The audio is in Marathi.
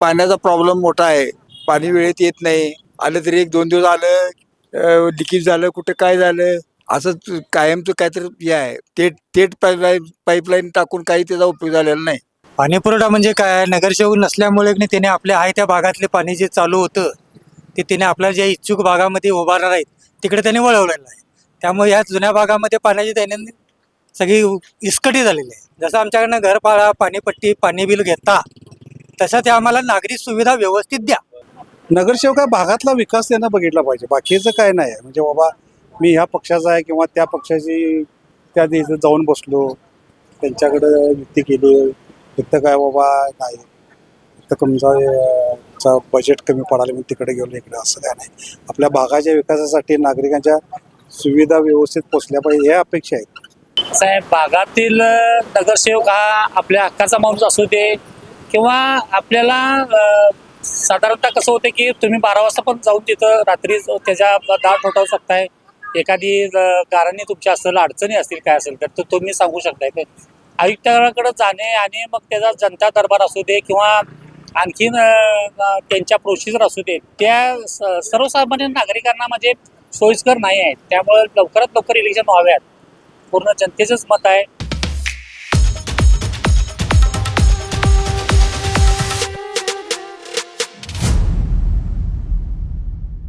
पाण्याचा प्रॉब्लेम मोठा आहे. पाणी वेळेत येत नाही. आलं तरी एक दोन दिवस आलं लिकेज झालं कुठं काय झालं असं कायमचं काहीतरी हे आहे. थेट थेट पाईपलाईन पाईपलाईन टाकून काही त्याचा उपयोग झालेला नाही. पाणी पुरवठा म्हणजे काय नगरसेवक नसल्यामुळे त्याने आपल्या आहे त्या भागातले पाणी जे चालू होतं ते त्याने आपल्या ज्या इच्छुक भागामध्ये उभारणार आहेत तिकडे त्याने वळवलेलं आहे. त्यामुळे ह्या जुन्या भागामध्ये पाण्याची दैनंदिन सगळी इस्कटी झालेली आहे. जसं आमच्याकडनं घरपाळा पाणीपट्टी पाणी बिल घेता तसं ते आम्हाला नागरी सुविधा व्यवस्थित द्या. नगरसेवक हा भागातला विकास त्यांना बघितला पाहिजे. बाकीचं काय नाही. आहे म्हणजे बाबा मी ह्या पक्षाचा आहे किंवा त्या पक्षाची त्या दिवशी जाऊन बसलो. त्यांच्याकडे युक्ती केली. इथं काय बाबा नाही. इथं तुमचा बजेट कमी पडाले म्हणून तिकडे गेलो इकडे असं काय नाही. आपल्या भागाच्या विकासासाठी नागरिकांच्या सुविधा व्यवस्थित पोचल्या पाहिजे ह्या अपेक्षा आहेत. साहेब भागातील नगरसेवक हा आपल्या हक्काचा माणूस असू दे किंवा आपल्याला साधारणतः कसं होतं की तुम्ही बारा वाजता पण जाऊन तिथं रात्री त्याच्या दार ठोठावू शकताय. एखादी अ, तुमच्या असेल अडचणी असतील काय असेल तर तो तुम्ही सांगू शकताय. ते आयुक्ताकडे जाणे आणि मग त्याचा जनता दरबार असू दे किंवा आणखीन त्यांच्या प्रोसिजर असू दे त्या स- सर्वसामान्य नागरिकांना म्हणजे सोयीस्कर नाही आहेत. त्यामुळे लवकरात लवकर इलेक्शन व्हाव्यात. पूर्ण जनतेचंच मत आहे.